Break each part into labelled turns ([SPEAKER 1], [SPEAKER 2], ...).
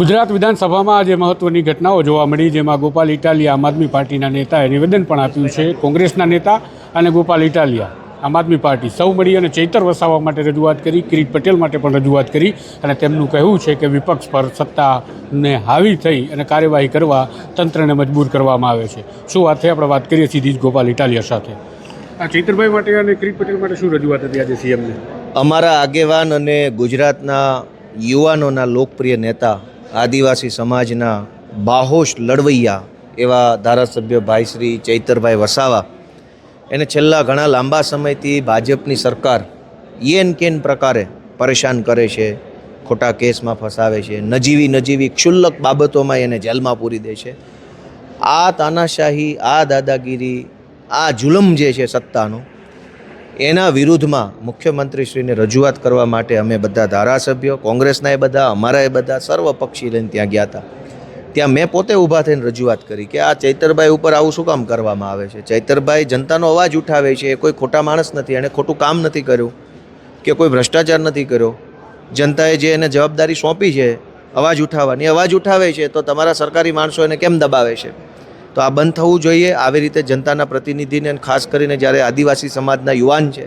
[SPEAKER 1] ગુજરાત વિધાનસભામાં આજે મહત્વની ઘટનાઓ જોવા મળી જેમાં ગોપાલ ઇટાલિયા આમ આદમી પાર્ટીના નેતાએ નિવેદન પણ આપ્યું છે. કોંગ્રેસના નેતા અને ગોપાલ ઇટાલિયા આમ આદમી પાર્ટી સૌ મળી અને ચૈતર વસાવવા માટે રજૂઆત કરી કિરીટ પટેલ માટે પણ રજૂઆત કરી અને તેમનું કહેવું છે કે વિપક્ષ પર સત્તાને હાવી થઈ અને કાર્યવાહી કરવા તંત્રને મજબૂર કરવામાં આવે છે. શું વાત થઈ આપણે વાત કરીએ સીધી જ ગોપાલ ઇટાલિયા સાથે? આ ચૈતરભાઈ માટે અને કિરીટ પટેલ માટે શું રજૂઆત હતી આજે સીએમને
[SPEAKER 2] અમારા આગેવાન અને ગુજરાતના યુવાનોના લોકપ્રિય નેતા આદિવાસી સમાજના બાહોશ લડવૈયા એવા ધારાસભ્ય ભાઈ શ્રી ચૈતરભાઈ વસાવા. એને છેલ્લા ઘણા લાંબા સમયથી ભાજપની સરકાર યેન કેન પ્રકારે પરેશાન કરે છે, ખોટા કેસમાં ફસાવે છે, નજીવી નજીવી ક્ષુલ્લક બાબતોમાં એને જેલમાં પૂરી દે છે. આ તાનાશાહી, આ દાદાગીરી, આ જુલમ જે છે સત્તાનો એના વિરુદ્ધમાં મુખ્યમંત્રીશ્રીને રજૂઆત કરવા માટે અમે બધા ધારાસભ્યો, કોંગ્રેસના એ બધા, અમારા એ બધા સર્વપક્ષી લઈને ત્યાં ગયા હતા. ત્યાં મેં પોતે ઊભા થઈને રજૂઆત કરી કે આ ચૈતરભાઈ ઉપર આવું શું કામ કરવામાં આવે છે? ચૈતરભાઈ જનતાનો અવાજ ઉઠાવે છે, એ કોઈ ખોટા માણસ નથી, એણે ખોટું કામ નથી કર્યું કે કોઈ ભ્રષ્ટાચાર નથી કર્યો. જનતાએ જે એને જવાબદારી સોંપી છે, અવાજ ઉઠાવવાની, અવાજ ઉઠાવે છે, તો તમારા સરકારી માણસો એને કેમ દબાવે છે? તો આ બંધ થવું જોઈએ. આવી રીતે જનતાના પ્રતિનિધિને ખાસ કરીને જ્યારે આદિવાસી સમાજના યુવાન છે,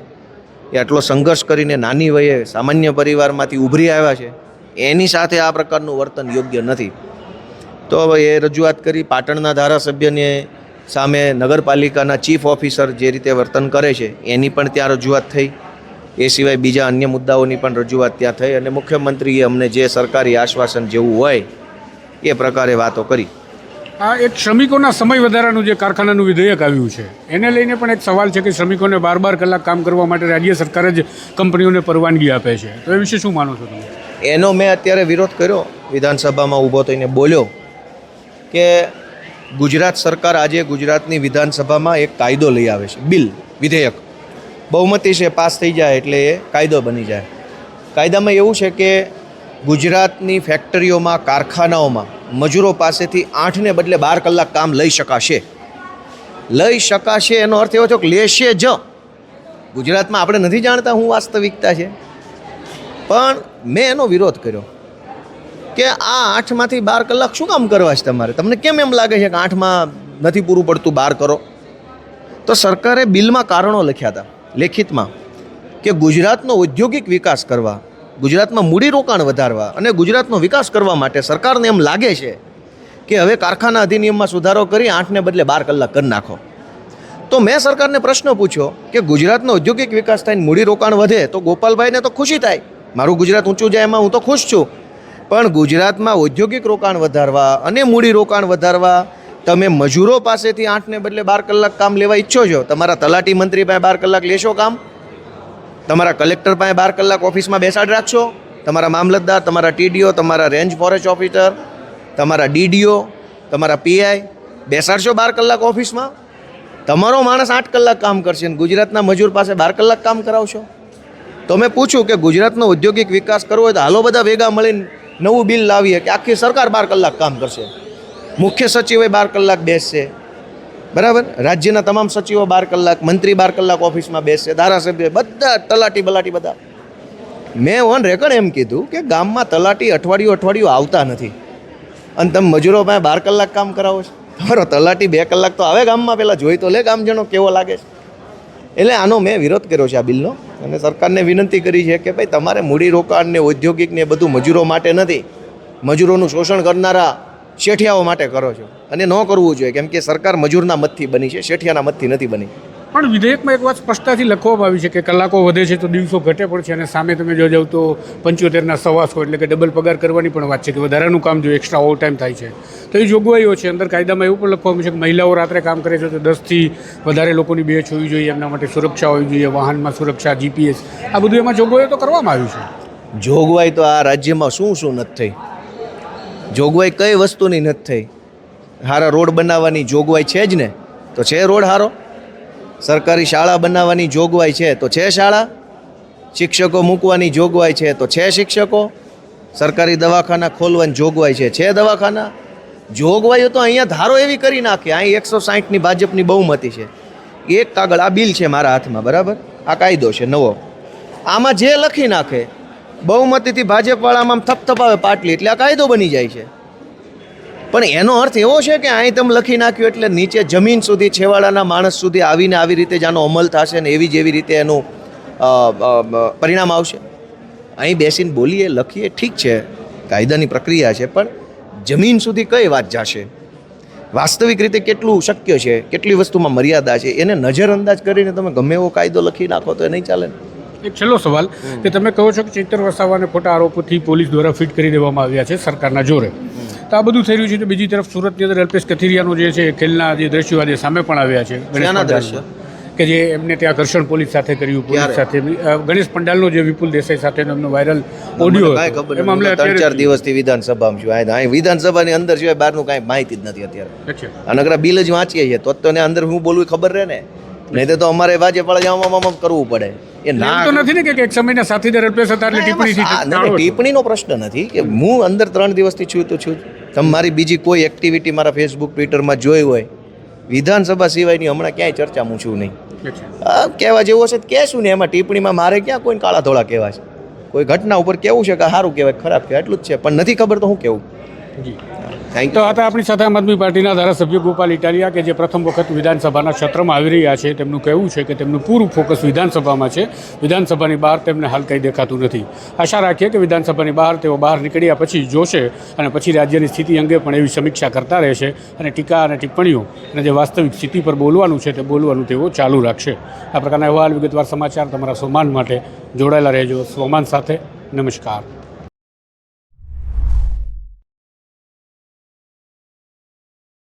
[SPEAKER 2] એ આટલો સંઘર્ષ કરીને નાની વયે સામાન્ય પરિવારમાંથી ઉભરી આવ્યા છે, એની સાથે આ પ્રકારનું વર્તન યોગ્ય નથી. તો હવે એ રજૂઆત કરી પાટણના ધારાસભ્યને સામે નગરપાલિકાના ચીફ ઓફિસર જે રીતે વર્તન કરે છે, એની પણ ત્યાં રજૂઆત થઈ. એ સિવાય બીજા અન્ય મુદ્દાઓની પણ રજૂઆત ત્યાં થઈ અને મુખ્યમંત્રીએ અમને જે સરકારી આશ્વાસન જેવું હોય, એ પ્રકારે વાતો કરી.
[SPEAKER 1] આ એક શ્રમિકોના સમય વધારાનું જે કારખાનાનું વિધેયક આવ્યું છે, એને લઈને પણ એક સવાલ છે કે શ્રમિકોને બાર બાર કલાક કામ કરવા માટે રાજ્ય સરકાર જ કંપનીઓને પરવાનગી આપે છે. તો એ વિશે શું માનો છો તમે?
[SPEAKER 2] એનો મેં અત્યારે વિરોધ કર્યો, વિધાનસભામાં ઊભો થઈને બોલ્યો કે ગુજરાત સરકાર આજે ગુજરાતની વિધાનસભામાં એક કાયદો લઈ આવે છે, બિલ, વિધેયક. બહુમતી છે, પાસ થઈ જાય એટલે એ કાયદો બની જાય. કાયદામાં એવું છે કે ગુજરાતની ફેક્ટરીઓમાં, કારખાનાઓમાં મજૂરો પાસેથી આઠને બદલે બાર કલાક કામ લઈ શકાશે. લઈ શકાશે એનો અર્થ એવો થયો કે લેશે જ. ગુજરાતમાં આપણે નથી જાણતા હું વાસ્તવિકતા છે. પણ મેં એનો વિરોધ કર્યો કે આ આઠમાંથી બાર કલાક શું કામ કરવા છે તમારે? તમને કેમ એમ લાગે છે કે આઠમાં નથી પૂરું પડતું, બાર કરો? તો સરકારે બિલમાં કારણો લખ્યા હતા. લેખિતમાં કે ગુજરાતનો ઔદ્યોગિક વિકાસ કરવા ગુજરાતમાં મૂડીરોકાણ વધારવા અને ગુજરાતનો વિકાસ કરવા માટે સરકારને એમ લાગે છે કે હવે કારખાના અધિનિયમમાં સુધારો કરી આઠને બદલે બાર કલાક કરી નાખો. તો મેં સરકારને પ્રશ્ન પૂછ્યો કે ગુજરાતનો ઔદ્યોગિક વિકાસ થાય મૂડીરોકાણ વધે તો ગોપાલભાઈને તો ખુશી થાય. મારું ગુજરાત ઊંચું જાય એમાં હું તો ખુશ છું. પણ ગુજરાતમાં ઔદ્યોગિક રોકાણ વધારવા અને મૂડી રોકાણ વધારવા તમે મજૂરો પાસેથી આઠને બદલે બાર કલાક કામ લેવા ઈચ્છો છો. તમારા તલાટી મંત્રી પાસે બાર કલાક લેશો કામ? તમારા કલેક્ટર પાસે બાર કલાક ઓફિસમાં બેસાડ રાખશો. તમારા મામલતદાર, તમારા ટીડીઓ, તમારા રેન્જ ફોરેસ્ટ ઓફિસર, તમારા ડીડીઓ, તમારા પીઆઈ, બેસાડશો બાર કલાક ઓફિસમાં? તમારો માણસ આઠ કલાક કામ કરશે અને ગુજરાતના મજૂર પાસે બાર કલાક કામ કરાવશો? તો મેં પૂછ્યું કે ગુજરાતનો ઔદ્યોગિક વિકાસ કરવો હોય તો હાલો બધા ભેગા મળીને નવું બિલ લાવીએ કે આખી સરકાર બાર કલાક કામ કરશે. મુખ્ય સચિવે બાર કલાક બેસશે. બરાબર? રાજ્યના તમામ સચિવો બાર કલાક, મંત્રી બાર કલાક ઓફિસમાં બેસે, ધારાસભ્ય બધા તલાટી બલાટી બધા. મેં ઓન રેકર્ડ એમ કીધું કે ગામમાં તલાટી અઠવાડિયું અઠવાડિયું આવતા નથી. અને તમે મજૂરો પાસે બાર કલાક કામ કરાવો છો? તમારો તલાટી બે કલાક તો આવે ગામમાં પહેલાં જોઈ તો લે ગામજનો કેવો લાગે છે. એટલે આનો મેં વિરોધ કર્યો છે આ બિલનો. અને સરકારને વિનંતી કરી છે કે ભાઈ, તમારે મૂડીરોકાણ ને ઔદ્યોગિક ને બધું મજૂરો માટે નથી. મજૂરોનું શોષણ કરનારા શેઠિયાઓ માટે કરો છો? અને ન કરવું જોઈએ કેમ કે સરકાર મજૂરના મતથી બની છે શેઠિયાના મતથી નથી બની.
[SPEAKER 1] પણ વિધેયકમાં એક વાત સ્પષ્ટતાથી લખવામાં આવી છે કે કલાકો વધે છે તો દિવસો ઘટે પણ છે અને સામે તમે જો જાવ તો પંચોતેરના સવાસો એટલે કે ડબલ પગાર કરવાની પણ વાત છે કે વધારાનું કામ જો એક્સ્ટ્રા ઓવર ટાઈમ થાય છે. તો એ જોગવાઈઓ છે. અંદર કાયદામાં એવું પણ લખવામાં છે કે મહિલાઓ રાત્રે કામ કરે છે તો દસથી વધારે લોકોની બેચ હોવી જોઈએ એમના માટે સુરક્ષા હોવી જોઈએ વાહનમાં સુરક્ષા જીપીએસ આ બધું એમાં જોગવાઈઓ તો કરવામાં આવ્યું છે.
[SPEAKER 2] જોગવાઈ તો આ રાજ્યમાં શું શું નથી થઈ? જોગવાઈ કઈ વસ્તુની નથી થઈ. સારા રોડ બનાવવાની જોગવાઈ છે જ ને? તો છે રોડ સારો સરકારી શાળા બનાવવાની જોગવાઈ છે તો છે શાળા? શિક્ષકો મૂકવાની જોગવાઈ છે તો છે શિક્ષકો? સરકારી દવાખાના ખોલવાની જોગવાઈ છે છે દવાખાના? જોગવાઈઓ તો અહીંયા ધારો એવી કરી નાખે, અહીં એકસો સાહીઠની ભાજપની બહુમતી છે. એક કાગળ, આ બિલ છે મારા હાથમાં, બરાબર? આ કાયદો છે, નવો. આમાં જે લખી નાખે બહુમતીથી ભાજપવાળામાં થપથપાવે પાટલી, એટલે આ કાયદો બની જાય છે. પણ એનો અર્થ એવો છે કે અહીં તમે લખી નાખ્યું એટલે નીચે જમીન સુધી, છેવાડાના માણસ સુધી આવીને આવી રીતે જ આનો અમલ થશે ને એવી જ એવી રીતે એનું પરિણામ આવશે. અહીં બેસીને બોલીએ, લખીએ, ઠીક છે, કાયદાની પ્રક્રિયા છે, પણ જમીન સુધી કઈ વાત જશે? વાસ્તવિક રીતે કેટલું શક્ય છે? કેટલી વસ્તુમાં મર્યાદા છે? એને નજરઅંદાજ કરીને તમે ગમે એવો કાયદો લખી નાખો તો એ નહીં ચાલે ને.
[SPEAKER 1] એક છેલ્લો સવાલ કે તમે કહો છો કે ચેતર વસાવાને ખોટા આરોપોથી પોલીસ દ્વારા ફિટ કરી દેવામાં આવ્યા છે સરકારના જોરે. તો આ બધું થઈ રહ્યું છે તો બીજી તરફ સુરતની અંદર અલ્પેશ કથિરિયાનો જે છે ખેલના જે દ્રશ્યો આજે સામે પણ આવ્યા છે. કે જે એમને ત્યાં ઘર્ષણ પોલીસ સાથે કર્યું પોલીસ સાથે. ગણેશ પંડાલનો જે વિપુલ દેસાઈ સાથેનો એમનો વાયરલ ઓડિયો એમાં અમને
[SPEAKER 2] ત્રણ ચાર દિવસથી વિધાનસભામાં છું. અહીં વિધાનસભાની અંદર સિવાય બહારનું કાંઈ માહિતી જ નથી અત્યારે. આ બિલ જ વાંચીએ છીએ તો જ અંદર હું બોલવું ખબર રહે ને. નહીં તો અમારે આમ આમ કરવું પડે. એ ના
[SPEAKER 1] તો નથી ને કે એક સમયના સાથીદાર અલ્પેશ હતા એટલે હતો.
[SPEAKER 2] ટિપ્પણીનો પ્રશ્ન નથી કે હું અંદર ત્રણ દિવસથી છું તો છું. તમે મારી બીજી કોઈ એક્ટિવિટી મારા ફેસબુક ટ્વિટરમાં જોઈ હોય વિધાનસભા સિવાયની હમણાં ક્યાંય ચર્ચા હું છું નહીં. આ કહેવા જેવો છે તો કહેશું ને એમાં ટિપ્પણીમાં મારે ક્યાં કોઈ કાળા ધોળા કહેવા છે? કોઈ ઘટના ઉપર કેવું છે કે સારું કહેવાય ખરાબ કહેવાય એટલું જ છે. પણ નથી ખબર તો હું કેવું?
[SPEAKER 1] જી.
[SPEAKER 2] થેન્ક
[SPEAKER 1] તો હતા આપણી સાથે આમ આદમી પાર્ટીના ધારાસભ્ય ગોપાલ ઇટાલિયા કે જે પ્રથમ વખત વિધાનસભાના ક્ષેત્રમાં આવી રહ્યા છે તેમનું કહેવું છે કે તેમનું પૂરું ફોકસ વિધાનસભામાં છે. વિધાનસભાની બહાર તેમને હાલ કંઈ દેખાતું નથી. આશા રાખીએ કે વિધાનસભાની બહાર તેઓ બહાર નીકળ્યા પછી જોશે અને પછી રાજ્યની સ્થિતિ અંગે પણ એવી સમીક્ષા કરતા રહેશે અને ટીકા અને ટિપ્પણીઓ અને જે વાસ્તવિક સ્થિતિ પર બોલવાનું છે તે બોલવાનું તેઓ ચાલુ રાખશે. આ પ્રકારના અહેવાલ વિગતવાર સમાચાર તમારા સોમાન માટે જોડાયેલા રહેજો. સોમાન સાથે નમસ્કાર.